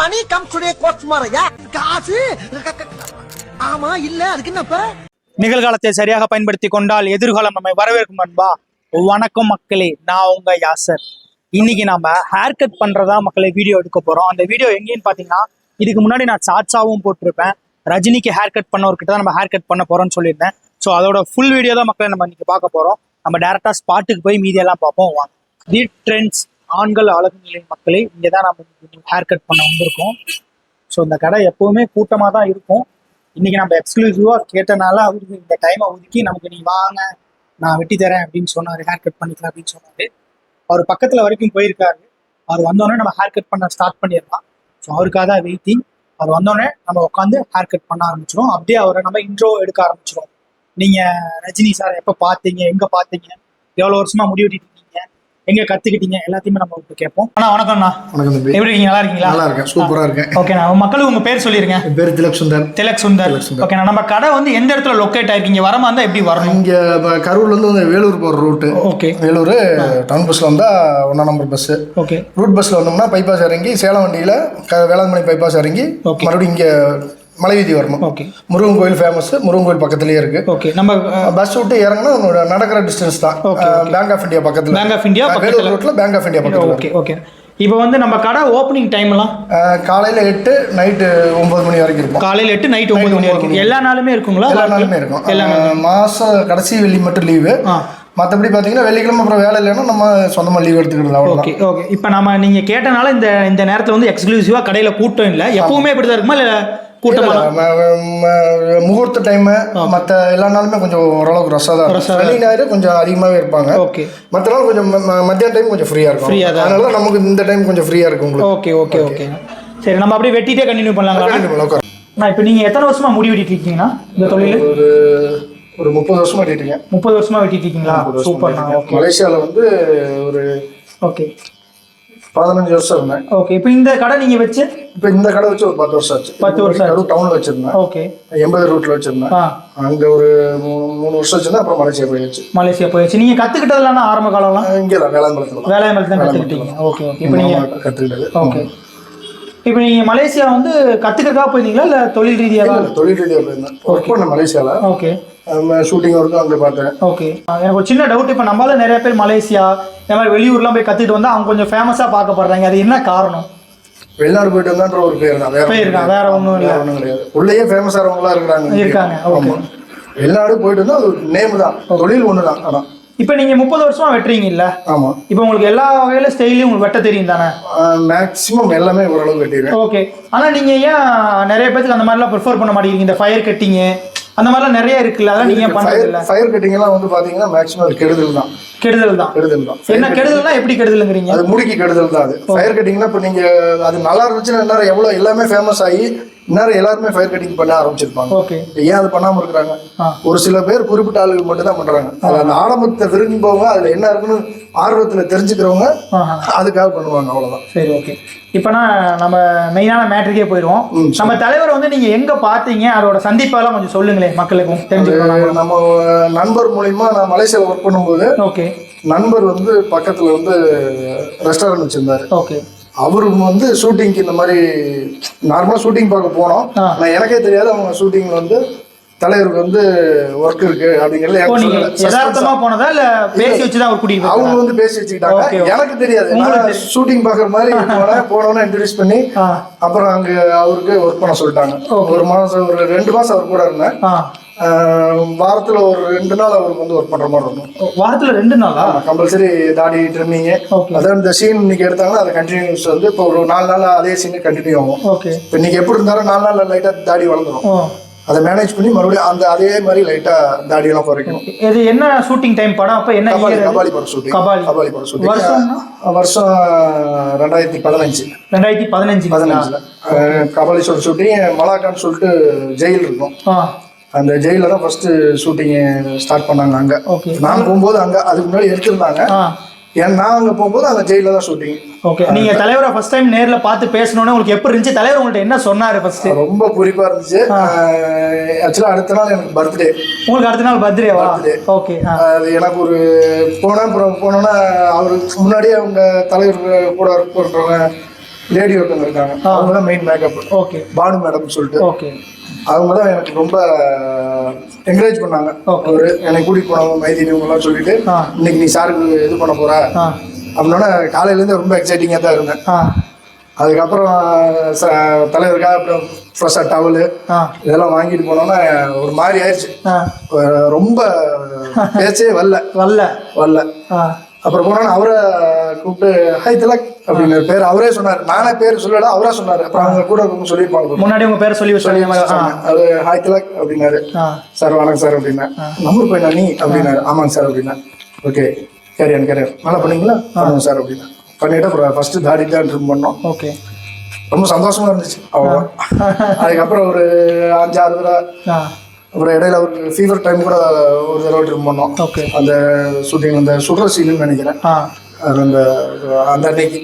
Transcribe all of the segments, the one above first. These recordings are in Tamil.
மணி கம் டுடே காசு? ஆமா இல்ல அதுக்கு என்னப்ப நிகழ்காலத்தை சரியாக பயன்படுத்தி கொண்டால் எதிர்காலம் நம்மை வரவேற்கும் நண்பா வணக்கம் மக்களே நான் உங்க யாசர். இன்னைக்கு நாம ஹேர் கட் பண்றதா மக்களை வீடியோ எடுக்க போறோம். அந்த வீடியோ எங்கேன்னு பாத்தீங்கன்னா இதுக்கு முன்னாடி நான் சாட்சாவும் போட்டிருப்பேன். ரஜினிக்கு ஹேர் கட் பண்ணவர்கிட்ட தான் நம்ம ஹேர் கட் பண்ண போறோம்னு சொல்லியிருந்தேன். ஸோ அதோட ஃபுல் வீடியோ தான் மக்களை நம்ம இன்னைக்கு பார்க்க போறோம். நம்ம டேரக்டா ஸ்பாட்டுக்கு போய் மீதியெல்லாம் பார்ப்போம். வாங்க தி ட்ரெண்ட்ஸ் ஆண்கள் அழகு நிலை மக்களே இங்கே தான் நம்ம ஹேர் கட் பண்ண வந்திருக்கோம். ஸோ இந்த கடை எப்பவுமே கூட்டமாக தான் இருக்கும். இன்னைக்கு நம்ம எக்ஸ்க்ளூசிவாக கேட்டனால அவருக்கு இந்த டைமை ஒதுக்கி நமக்கு நீ வாங்க நான் வெட்டி தரேன் அப்படின்னு சொன்னார் ஹேர் கட் பண்ணிக்கலாம் அப்படின்னு சொன்னாரு. அவர் பக்கத்தில் வரைக்கும் போயிருக்காரு. அவர் வந்தோடனே நம்ம ஹேர் கட் பண்ண ஸ்டார்ட் பண்ணிடலாம். ஸோ அவருக்காக தான் வெயிட்டிங் அவர் வந்தோடனே நம்ம உட்காந்து ஹேர் கட் பண்ண ஆரம்பிச்சிடும் அப்படியே அவரை நம்ம இன்ட்ரோ எடுக்க ஆரம்பிச்சிடும் நீங்க ரஜினி சார் எப்போ பார்த்தீங்க எங்க பார்த்தீங்க எவ்வளோ வருஷமா முடி வெட்டிட்டு எங்க கத்துக்கிட்டீங்க? எல்லாத்தையுமே நம்ம இப்போ கேட்போம். அண்ணா வணக்கம்ண்ணா வணக்கம் தம்பி. எப்படி இருக்கீங்க? நல்லா இருக்கீங்களா? நல்லா இருக்கேன். சூப்பரா இருக்கேன். ஓகேண்ணா மக்களுக்கு உங்க பேர் சொல்லிருங்க. பேர் திலக் சுந்தர். திலக் சுந்தர். ஓகேண்ணா நம்ம கடை வந்து எந்த இடத்துல லொக்கேட் ஆயிருக்கீங்க? வரமா இருந்தா எப்படி வரணும்? இங்க கரூர்ல இருந்து வேலூர் போற ரூட்டு. ஓகே. வேலூர் டவுன் பஸ்ல வந்தா ஒன்னா நம்பர் பஸ் ஓகே. ரூட் பஸ்ல வந்தோம்னா பைபாஸ் இறங்கி சேலம் வண்டியில வேளாண்மணி பைபாஸ் இறங்கி. மறுபடியும் இங்க மலைவீதி வரணும் ஓகே முருகன் கோயில் ஃபேமஸ் முருகன் கோயில் பக்கத்துலயே இருக்கு. ஓகே நம்ம பஸ் விட்டு இறங்கினா உன்னோட நடக்கிற டிஸ்டன்ஸ் தான். பேங்க் ஆஃப் இந்தியா பக்கத்துல. Bank of India வேலூர் பக்கத்துல. ரூட்ல பேங்க் ஆஃப் இந்தியா பக்கத்துல. ஓகே ஓகே இப்போ வந்து நம்ம கடை ஓப்பனிங் டைம்லாம் காலையில எட்டு நைட்டு ஒன்பது மணி வரைக்கும் இருக்கும். காலையில எட்டு நைட் ஒன்பது மணி வரைக்கும். எல்லா நாளுமே இருக்குங்களா? எல்லா நாளுமே இருக்கும். எல்லா மாசம் கடைசி வெள்ளி மட்டும் லீவு மற்றபடி பார்த்தீங்கன்னா வெள்ளிக்கிழமை அப்புறம் வேலை இல்லைன்னா நம்ம சொந்தமாக லீவ் எடுத்துக்கிறது ஓகே ஓகே இப்போ நம்ம நீங்க கேட்டனால இந்த இந்த நேரத்துல வந்து எக்ஸ்க்ளூசிவா கடையில கூட்டம் இல்ல. எப்பவுமே இப்படி தான் இருக்குமா இல்ல கூட்டமா? இல்ல, ம- ம- முகூர்த்த டைமு மற்ற எல்லா நாளுமே கொஞ்சம் ஓரளவுக்கு ரஷ்ஷாக தான் சனி ஞாயிறு கொஞ்சம் அதிகமாகவே இருப்பாங்க. ஓகே. மற்ற நாள் கொஞ்சம் மத்தியான டைம் கொஞ்சம் ஃப்ரீயாக இருக்கும். Free-ஆ தான் அதனால நமக்கு இந்த டைம் கொஞ்சம் ஃப்ரீயாக இருக்கும் உங்களுக்கு. Okay okay okay. சரி நம்ம அப்படியே வெட்டிட்டே கண்டினியூ உட்காரு. நான் இப்போ நீங்க எத்தனை வருஷமா முடி வெட்டிட்டு இருக்கீங்கன்னா இந்த தொழில்? ஒரு ஒரு முப்பது வருஷமா கேட்டீங்க முப்பது வருஷமா வெட்டிட்டு இருக்கீங்களா? சூப்பர்ண்ணா ஓகே. மலேசியாவில் வந்து ஒரு ஓகே. பதினஞ்சு வருஷம் இருந்தேன். ஓகே இப்போ இந்த கடை நீங்க வச்சு? இப்போ இந்த கடை வச்சு ஒரு பத்து வருஷம் ஆச்சு. பத்து வருஷம். கரூர் டவுனில் வச்சிருந்தேன். ஓகே எண்பது ரூட்டில் வச்சிருந்தேன். அங்கே ஒரு மூணு வருஷம் வச்சிருந்தேன் அப்புறம் மலேசியா போயாச்சு மலேசியா போயிடுச்சு. நீங்க கத்துக்கிட்டதுலாம் ஆரம்ப காலம்லாம்? இங்கே தான் வேளாண்மலத்தில் வேலையை தான் கத்துக்கிட்டீங்க. ஓகே ஓகே இப்போ நீங்க கற்றுக்கிட்டது ஓகே இப்போ நீங்க மலேசியா வந்து கத்துக்கிறதுக்காக போயிருந்தீங்களா? இல்ல தொழில் ரீதியாக தொழில் ரீதியாக போயிருந்தேன். ஒர்க் பண்ணேன் மலேசியாவில் ஓகே ஷூட்டிங் ஒர்க்கும் அங்கே பார்த்தேன். ஓகே எனக்கு ஒரு சின்ன டவுட் இப்போ நம்மளால நிறைய பேர் மலேசியா இந்த மாதிரி வெளியூர்லாம் போய் கத்துக்கிட்டு வந்தா அவங்க கொஞ்சம் ஃபேமஸா பார்க்கப்படுறாங்க. அது என்ன காரணம்? வெளிநாடு போயிட்டு வந்தான்ற ஒரு பேர் தான். வேற பேர் தான், வேற ஒண்ணும் இல்ல. ஒன்றும் கிடையாது. உள்ளேயே ஃபேமஸ் ஆகிறவங்களா இருக்கிறாங்க. இருக்காங்க, okay. ஆமா. வெளிநாடு போயிட்டு வந்தா அது நேம் தான். தொழில் ஒன்று தான். ஆனால் இப்போ நீங்க முப்பது வருஷமா வெட்டுறீங்க இல்ல ஆமாம் இப்போ உங்களுக்கு எல்லா வகையில ஸ்டைலையும் உங்களுக்கு வெட்ட தெரியும் தானே? மேக்ஸிமம் எல்லாமே ஓரளவு வெட்டிடுவேன். ஓகே ஆனா நீங்க ஏன் நிறைய பேருக்கு அந்த மாதிரிலாம் ப்ரிஃபர் பண்ண மாட்டேங்கிறீங்க? இந்த ஃபயர் கட்டிங் அந்த மாதிரிலாம் நிறைய இருக்குல்ல அதெல்லாம் நீங்க இல்ல? ஃபயர் கட்டிங் எல்லாம் வந்து பார்த்தீங்கன்னா மேக்ஸிமம் கெடுதல் தான். கெடுதல் தான். கெடுதல் தான். என்ன கெடுதல்னா எப்படி கெடுதலுங்கிறீங்க? அது முடிக்கு கெடுதல் தான் அது. ஃபயர் கட்டிங்னா இப்போ நீங்க அது நல்லா இருந்துச்சுன்னா எல்லாரும் எவ்வளோ எல்லாமே ஃபேமஸ் ஆகி இந்நேரம் எல்லாருமே ஃபயர் கட்டிங் பண்ண ஆரம்பிச்சிருப்பாங்க. ஓகே ஏன் அது பண்ணாம இருக்கிறாங்க. ஒரு சில பேர் குறிப்பிட்ட ஆளுகள் மட்டும் தான் பண்றாங்க அது அந்த ஆடம்பரத்தை விரும்புபவங்க அதுல என்ன இருக்குன்னு ஆர்வத்துல தெரிஞ்சுக்கிறவங்க அதுக்காக பண்ணுவாங்க அவ்வளவுதான். சரி ஓகே இப்போனா நம்ம மெயினான மேட்ருக்கே போயிடுவோம் நம்ம தலைவர் வந்து நீங்க எங்க பாத்தீங்க அதோட சந்திப்பெல்லாம் கொஞ்சம் சொல்லுங்களேன் மக்களுக்கும் தெரிஞ்சுக்கணும் அது நம்ம நண்பர் மூலியமா நான் மலேசியாவில் ஒர்க் பண்ணும்போது ஓகே நண்பர் வந்து பக்கத்துல வந்து ரெஸ்டாரண்ட் வச்சிருந்தாரு. ஓகே அவரு வந்து ஷூட்டிங்க்கு இந்த மாதிரி நார்மலாக ஷூட்டிங் பார்க்க போனோம். ஆ. நான் எனக்கே தெரியாது அவங்க ஷூட்டிங்ல வந்து தலைவருக்கு வந்து ஒர்க் இருக்கு அப்படிங்கிறது யதார்த்தமா போனதா இல்ல பேசி வச்சுதான் அவர் கூட்டிட்டு அவங்க? வந்து பேசி வச்சுக்கிட்டாங்க. எனக்கு தெரியாது. ஷூட்டிங் பார்க்குற மாதிரி போனேன். போனோன்னே இன்ட்ரடியூஸ் பண்ணி அப்புறம் அங்க அவருக்கு ஒர்க் பண்ண சொல்லிட்டாங்க. ஒரு மாசம் ஒரு ரெண்டு மாசம் அவர் கூட இருந்தேன். வாரத்துல ஒரு ரெண்டு நாள் அவருக்கு வந்து ஒர்க் பண்ற மாதிரி இருக்கும். வாரத்துல ரெண்டு நாளா? கம்பல்சரி தாடி ட்ரிம்மிங் Okay. அதாவது இந்த சீன் இன்னைக்கு எடுத்தாங்கன்னா அது கண்டினியூஸ் வந்து இப்போ ஒரு நாலு நாள் அதே சீன் கண்டினியூ ஆகும். ஓகே இப்போ இன்னைக்கு எப்படி இருந்தாலும் நாலு நாள் லைட்டா தாடி வளர்ந்துரும். ஓ அதை மேனேஜ் பண்ணி மறுபடியும் அந்த அதே மாதிரி லைட்டா தாடியெல்லாம் குறைக்கணும். இது என்ன ஷூட்டிங் டைம் படம்? அப்ப என்ன கபாலி? கபாலி படம் ஷூட்டிங் கபாலி. கபாலி படம் ஷூட்டிங்? வருஷம் ரெண்டாயிரத்தி பதினஞ்சு. ரெண்டாயிரத்தி பதினஞ்சு பதினஞ்சுல. கபாலி ஷோட் ஷூட்டிங் மலாக்கான்னு சொல்லிட்டு ஜெயில் இருக்கும். அந்த ஜெயில தான் ஃபர்ஸ்ட் ஷூட்டிங் ஸ்டார்ட் பண்ணாங்க அங்க. ஓகே நான் போகும்போது அங்க அதுக்கு முன்னாடி எடுத்திருந்தாங்க. ஏன் நான் அங்க போகும்போது அந்த ஜெயில தான் ஷூட்டிங் ஓகே நீங்க தலைவரை ஃபர்ஸ்ட் டைம் நேர்ல பார்த்து பேசணும்னு உங்களுக்கு எப்படி இருந்துச்சு? தலைவர் உங்கள்ட்ட என்ன சொன்னாரு ஃபர்ஸ்ட் ரொம்ப குறிப்பா இருந்துச்சு. ஆக்சுவலா அடுத்த நாள் எனக்கு பர்த்டே உங்களுக்கு அடுத்த நாள் பர்த்டேவா. ஓகே அது எனக்கு ஒரு போனேன் அப்புறம் போனோன்னா அவருக்கு முன்னாடியே அவங்க தலைவர் கூட ஒர்க் லேடி ஒருத்தவங்க இருக்காங்க. அவங்க தான் main makeup okay Banu madam சொல்லிட்டு. ஓகே அவங்க தான் எனக்கு ரொம்ப என்கரேஜ் பண்ணாங்க. ஒரு என்னை கூட்டிட்டு போனவங்க மைதினி இவங்கெல்லாம் சொல்லிட்டு. இன்னைக்கு நீ சாருக்கு இது பண்ண போற? ஆ. அப்படின்னா காலையிலேருந்து ரொம்ப எக்ஸைட்டிங்காக தான் இருந்தேன். அதுக்கப்புறம் தலைவருக்காக அப்புறம் ஃப்ரெஷ்ஷாக டவலு இதெல்லாம் வாங்கிட்டு போனோன்னா ஒரு மாதிரி ஆயிடுச்சு. ரொம்ப பேச்சே வரல. வரல. வரல. அப்புறம் போனோன்னா அவரை கூப்பிட்டு ஹை திலக் அப்படின்னு பேர் அவரே சொன்னார். நானே பேர் சொல்லல அவரே சொன்னார். அப்புறம் அவங்க கூட இருக்கவங்க சொல்லியிருப்பாங்க முன்னாடி உங்க பேரை சொல்லி சொல்லி அது ஹாய் திலக் அப்படின்னாரு. சார் வணக்கம் சார் அப்படின்னா நம்பர் போயினா நீ? அப்படின்னாரு. ஆமாங்க சார் அப்படின்னா ஓகே கேரியன் கேரியன் நல்லா பண்ணீங்களா? பண்ணுங்க சார் அப்படின்னா பண்ணிட்டு அப்புறம் ஃபர்ஸ்ட் தாடி தான் ட்ரிம் பண்ணோம். ஓகே. ரொம்ப சந்தோஷமா இருந்துச்சு. அவ்வளோ அதுக்கப்புறம் ஒரு அஞ்சாறு தடவை அப்புறம் இடையில ஒரு ஃபீவர் டைம் கூட ஒரு தடவை ட்ரிம் பண்ணோம். ஓகே அந்த ஷூட்டிங் அந்த சுடுற சீனுன்னு நினைக்கிறேன். ஆ. அது அந்த அந்த அன்னைக்கு.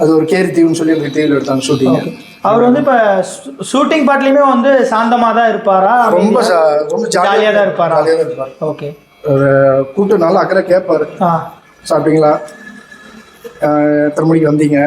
அது ஒரு கேரி தீவுன்னு சொல்லி அந்த தீவில் எடுத்தாங்க ஷூட்டிங் அவர் வந்து இப்ப ஷூட்டிங் பாட்லயுமே வந்து சாந்தமா தான் இருப்பாரா? ரொம்ப ரொம்ப ஜாலியா ஜாலியாக தான் இருப்பாரா? ஜாலியாக இருப்பார். ஓகே கூப்பிட்டு நல்லா அக்கறை கேட்பாரு. சாப்பிட்டீங்களா? எத்தனை மணிக்கு வந்தீங்க?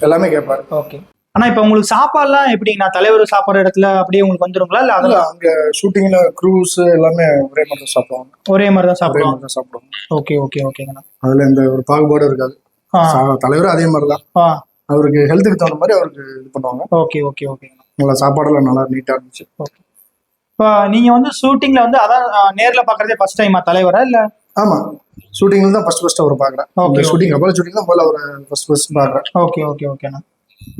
எல்லாமே கேட்பாரு. ஓகே ஆனா இப்ப உங்களுக்கு சாப்பாடுலாம் எப்படிங்கண்ணா? தலைவர் சாப்பிடுற இடத்துல அப்படியே உங்களுக்கு வந்துருங்களா? இல்ல அதெல்லாம் அங்க ஷூட்டிங்ல க்ரூஸ் எல்லாமே ஒரே மாதிரி தான் சாப்பிடுவாங்க. ஒரே மாதிரி தான் ஒரே சாப்பிடுவோம் மாதிரி தான் சாப்பிடுவாங்க. ஓகே ஓகே ஓகேங்கண்ணா. அதுல எந்த ஒரு பாகுபாடும் இருக்காது. ஆ. சா- தலைவரும் அதே மாதிரி தான். ஆ. அவருக்கு ஹெல்த்துக்கு தகுந்த மாதிரி அவருக்கு இது பண்ணுவாங்க. ஓகே ஓகே ஓகேங்கண்ணா. நல்லா சாப்பாடெல்லாம் நல்லா நீட்டா இருந்துச்சு. ஓகே. இப்போ நீங்க வந்து ஷூட்டிங்ல வந்து அதான் ஆ, நேர்ல பாக்குறதே ஃபர்ஸ்ட் டைமா தலைவரா இல்ல? ஆமா. ஷூட்டிங்ல தான் ஃபர்ஸ்ட் ஃபர்ஸ்ட் அவர் பாக்குறேன். Okay, இந்த ஷூட்டிங் அப்புறம் ஷூட்டிங் தான் முதல்ல அவர் ஃபர்ஸ்ட் ஃபர்ஸ்ட் பாக்குறேன். ஓகே ஓகே ஓகேண்ணா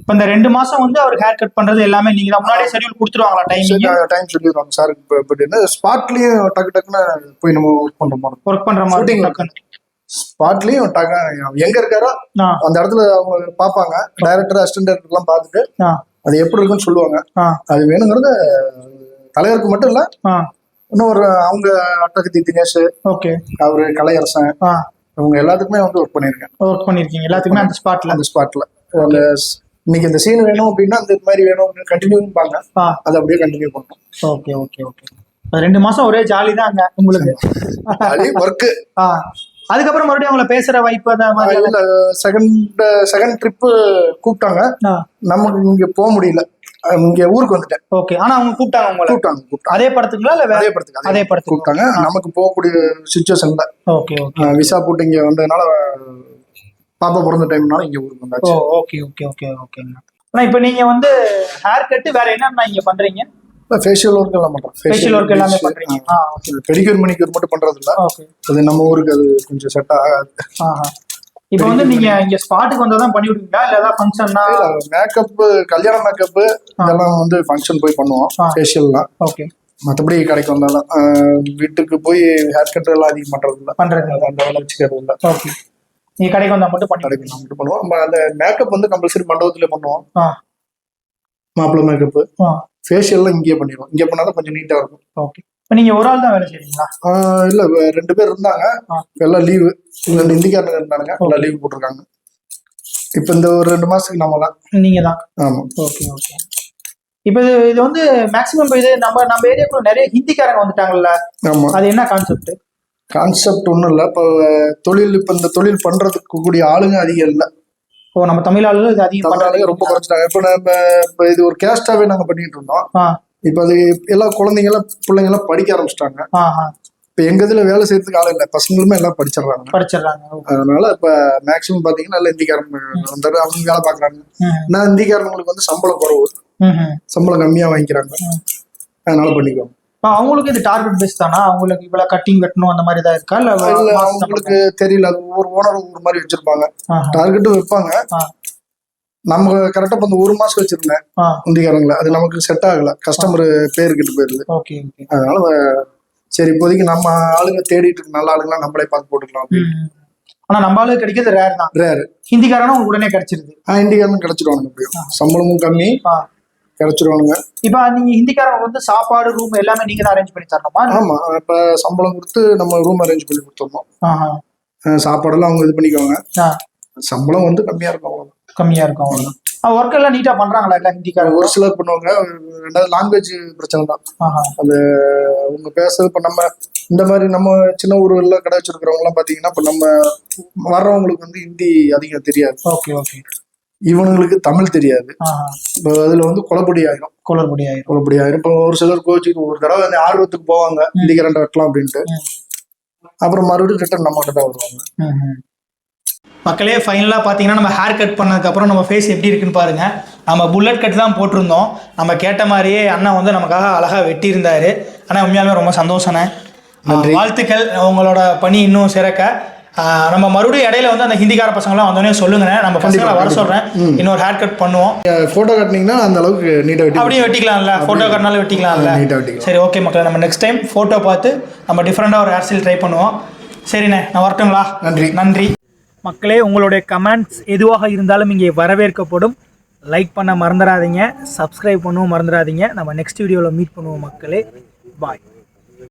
இப்போ இந்த ரெண்டு மாசம் வந்து அவர் ஹேர் கட் பண்றது எல்லாமே நீங்க தான். முன்னாடியே ஷெட்யூல் கொடுத்துருவாங்களா டைமிங் டைம் சொல்லிடுவாங்க சார். பட் என்ன ஸ்பாட்லயும் டக்கு டக்குன்னு போய் நம்ம ஒர்க் பண்ற மாதிரி ஒர்க் பண்ற மாதிரி டக்குன்னு. ஸ்பாட்லயும் டக்கு எங்க இருக்காரோ அந்த இடத்துல அவங்க பார்ப்பாங்க. டைரக்டர் அசிஸ்டன்ட் எல்லாம் பார்த்துட்டு அது எப்படி இருக்குன்னு சொல்லுவாங்க. அது வேணுங்கிறது தலைவருக்கு மட்டும் இல்ல இன்னும் ஒரு அவங்க அட்டகத்தி தினேஷ் ஓகே அவரு கலையரசன் அவங்க எல்லாத்துக்குமே வந்து ஒர்க் பண்ணியிருக்கேன். ஒர்க் பண்ணிருக்கீங்க எல்லாத்துக்குமே அந்த ஸ்பாட்ல அந்த ஸ்பாட்ல இன்னைக்கு இந்த சீன் வேணும் அப்படின்னா இந்த மாதிரி வேணும் அப்படின்னு கண்டினியூ பாங்க ஆ. அதை அப்படியே கண்டினியூ பண்ணோம் ஓகே ஓகே ஓகே ரெண்டு மாசம் ஒரே ஜாலி தான் அங்க உங்களுக்கு. அது ஒர்க்கு ஆ. அதுக்கப்புறம் மறுபடியும் அவங்கள பேசுற வாய்ப்பு அந்த மாதிரி இல்ல செகண்ட் செகண்ட் ட்ரிப்பு கூப்பிட்டாங்க. நமக்கு இங்க போக முடியல. இங்க ஊருக்கு வந்துட்டேன். ஓகே ஆனா அவங்க கூப்பிட்டாங்க உங்களை? கூப்பிட்டாங்க கூப்பிட்டாங்க. அதே படத்துக்குங்களா இல்ல அதே படத்துக்கு அதே படத்துக்கு. கூப்பிட்டாங்க. நமக்கு போகக்கூடிய சுச்சுவேஷன்ல ஓகே ஓகே விசா போட்டு இங்க வந்ததுனால பாப்பா பிறந்த டைம்னால இங்க ஊருக்கு வந்தாச்சு. ஓகே ஓகே ஓகே ஓகேங்க ஆனா இப்போ நீங்க வந்து ஹேர் கட் வேற என்னென்ன இங்க பண்றீங்க? ஃபேஷியல் ஒர்க் எல்லாம் பண்றோம். ஃபேஷியல் ஒர்க் எல்லாமே பண்றீங்க. பெடிக்யூர் மணிக்கூர் மட்டும் பண்றது இல்ல அது நம்ம ஊருக்கு அது கொஞ்சம் செட் ஆகாது. இப்போ வந்து நீங்க இங்க ஸ்பாட்டுக்கு வந்தா தான் பண்ணி விடுவீங்களா? இல்ல ஏதாவது ஃபங்க்ஷன்னா மேக்கப் கல்யாண மேக்கப் இதெல்லாம் வந்து ஃபங்க்ஷன் போய் பண்ணுவோம். ஃபேஷியல்லாம் ஓகே மற்றபடி கடைக்கு வந்தாலும் வீட்டுக்கு போய் ஹேர் கட் எல்லாம் அதிகம் பண்றது இல்ல பண்றது அந்த வேலை வச்சுக்கிறது இல்ல. ஓகே நீங்க கடைக்கு வந்தா மட்டும் பண்ணி கடைக்கு மட்டும் பண்ணுவோம். நம்ம அந்த மேக்கப் வந்து கம்பல்சரி மண்டபத்துல பண்ணுவோம். மாப்பிள்ளை மேக்கப் ஆ. ஃபேஷியல்லாம் இங்கேயே பண்ணிடுவோம். இங்கே பண்ணாதான் கொஞ்சம் நீட்டா இருக்கும். ஓகே இப்போ நீங்க ஒரு ஆள் தான் வேலை செய்றீங்களா? ஆஹ் இல்ல ரெண்டு பேர் இருந்தாங்க. எல்லாம் லீவு ரெண்டு ஹிந்திக்காரங்க இருந்தாங்க எல்லாம் லீவு போட்டிருக்காங்க. இப்ப இந்த ஒரு ரெண்டு மாசத்துக்கு நம்ம தான். நீங்க தான். ஆமா. ஓகே ஓகே இப்போ இது இது வந்து மேக்ஸிமம் இது நம்ம நம்ம ஏரியாக்குள்ள நிறைய ஹிந்திக்காரங்க வந்துட்டாங்கல்ல? அது என்ன கான்செப்ட் கான்செப்ட் ஒன்றும் இல்லை. இப்போ தொழில் இப்போ இந்த தொழில் பண்றதுக்கு கூடிய ஆளுங்க அதிகம் இல்லை. ஓ நம்ம தமிழ் ஆளுகள் இது அதிகம் தமிழ் ஆளுங்க ரொம்ப குறைச்சிட்டாங்க. இப்போ நம்ம இப்போ இது ஒரு கேஸ்டாவே நாங்க பண்ணிட்டு இருந்தோம். இப்போ அது எல்லா குழந்தைங்க எல்லாம் பிள்ளைங்க எல்லாம் படிக்க ஆரம்பிச்சிட்டாங்க இப்போ எங்க இதுல வேலை செய்யறதுக்கு ஆள் இல்லை. பசங்களுமே எல்லாம் படிச்சிடுறாங்க. படிச்சிடுறாங்க. அதனால இப்போ மேக்சிமம் பாத்தீங்கன்னா நல்ல இந்திக்காரங்க வந்து அவங்க வேலை பாக்குறாங்க நான் இந்திக்காரங்களுக்கு வந்து சம்பளம் குறைவு. சம்பளம் கம்மியா வாங்கிக்கிறாங்க. அதனால பண்ணிக்குவாங்க. இப்போ அவங்களுக்கு இது டார்கெட் பேஸ் தானா? அவங்களுக்கு இவ்வளவு கட்டிங் வெட்டணும் அந்த மாதிரி தான் இருக்கா? இல்ல அவங்களுக்கு தெரியல. அது ஒவ்வொரு ஓனர் ஒவ்வொரு மாதிரி வச்சிருப்பாங்க. டார்கெட்டும் வைப்பாங்க. நம்ம கரெக்டா இப்போ ஒரு மாசம் வச்சிருந்தேன் இந்திக்காரங்கள அது நமக்கு செட் ஆகல. கஸ்டமர் பேர் கிட்ட போயிருது அதனால சரி இப்போதைக்கு நம்ம ஆளுங்க தேடிட்டு இருக்க நல்ல ஆளுங்களா நம்மளே பார்த்து போட்டுக்கலாம். ஆனா நம்ம ஆளுக்கு கிடைக்கிறது ரேர் தான். ரேரு ஹிந்திக்காரனும் உங்களுக்கு உடனே கிடைச்சிருது. ஆஹ் இந்திக்காரனும் கிடைச்சிருவானுங்க எப்படியும் சம்பளமும் கம்மி. கிடைச்சிருவானுங்க. இப்போ நீங்க ஹிந்திக்காரங்க வந்து சாப்பாடு ரூம் எல்லாமே நீங்க தான் அரேஞ்ச் பண்ணி தரணுமா? ஆமா இப்ப சம்பளம் கொடுத்து நம்ம ரூம் அரேஞ்ச் பண்ணி கொடுத்துருந்தோம் சாப்பாடெல்லாம் அவங்க இது பண்ணிக்குவாங்க. சம்பளம் வந்து கம்மியா இருக்கும் அவ்வளவுதான். கம்மியா இருக்கும் அவ்வளவுதான். ஒர்க் எல்லாம் நீட்டா பண்றாங்களா இல்ல ஹிந்திக்காரங்க? ஒரு சிலர் பண்ணுவாங்க. ரெண்டாவது லாங்குவேஜ் பிரச்சனை தான். அது அவங்க பேசுறது இப்ப நம்ம இந்த மாதிரி நம்ம சின்ன ஊர்ல கடை வச்சிருக்கிறவங்க எல்லாம் பாத்தீங்கன்னா இப்ப நம்ம வர்றவங்களுக்கு வந்து ஹிந்தி அதிகம் தெரியாது. Okay okay. இவனுங்களுக்கு தமிழ் தெரியாது. இப்போ அதுல வந்து குழப்படி ஆயிரும் குளறுபடி ஆயிரும் குழப்படி ஆயிரும் இப்போ ஒரு சிலர் கோச்சுக்கு ஒரு தடவை அந்த ஆர்வத்துக்கு போவாங்க. இண்டி கரண்ட் வெட்டலாம் அப்படின்ட்டு. அப்புறம் மறுபடியும் ரிட்டர்ன் நம்ம கிட்ட தான் வருவாங்க. மக்களே ஃபைனலாக பார்த்தீங்கன்னா நம்ம ஹேர் கட் பண்ணதுக்கப்புறம் நம்ம ஃபேஸ் எப்படி இருக்குன்னு பாருங்க. நம்ம புல்லட் கட் தான் போட்டிருந்தோம். நம்ம கேட்ட மாதிரியே அண்ணா வந்து நமக்காக அழகாக வெட்டியிருந்தாரு. ஆனால் உண்மையாலுமே ரொம்ப நன்றி. வாழ்த்துக்கள். உங்களோட பணி இன்னும் சிறக்க. நம்ம மறுபடியும் இடையில வந்து அந்த ஹிந்திக்கார பசங்களாம் வந்தோடனே சொல்லுங்கண்ணே. நம்ம பசங்களை வர சொல்கிறேன் இன்னொரு ஹேர் கட் பண்ணுவோம் போட்டோ காட்டினீங்கன்னா அந்த அளவுக்கு நீட்டா வெட்டி அப்படியே வெட்டிக்கலாம்ல. ஃபோட்டோ கட்டினாலும் வெட்டிக்கலாம்ல. நீட்டா வெட்டிக்கலாம். சரி ஓகே மக்களே. நம்ம நெக்ஸ்ட் டைம் ஃபோட்டோ பார்த்து நம்ம டிஃப்ரெண்ட்டாக ஒரு ஹேர் ஸ்டைல் ட்ரை பண்ணுவோம். சரிண்ணே நான் வரட்டுங்களா? நன்றி. நன்றி. மக்களே உங்களுடைய கமெண்ட்ஸ் எதுவாக இருந்தாலும் இங்கே வரவேற்கப்படும். லைக் பண்ண மறந்துடாதீங்க. சப்ஸ்கிரைப் பண்ணவும் மறந்துடாதீங்க. நம்ம நெக்ஸ்ட் வீடியோவில் மீட் பண்ணுவோம் மக்களே. பாய்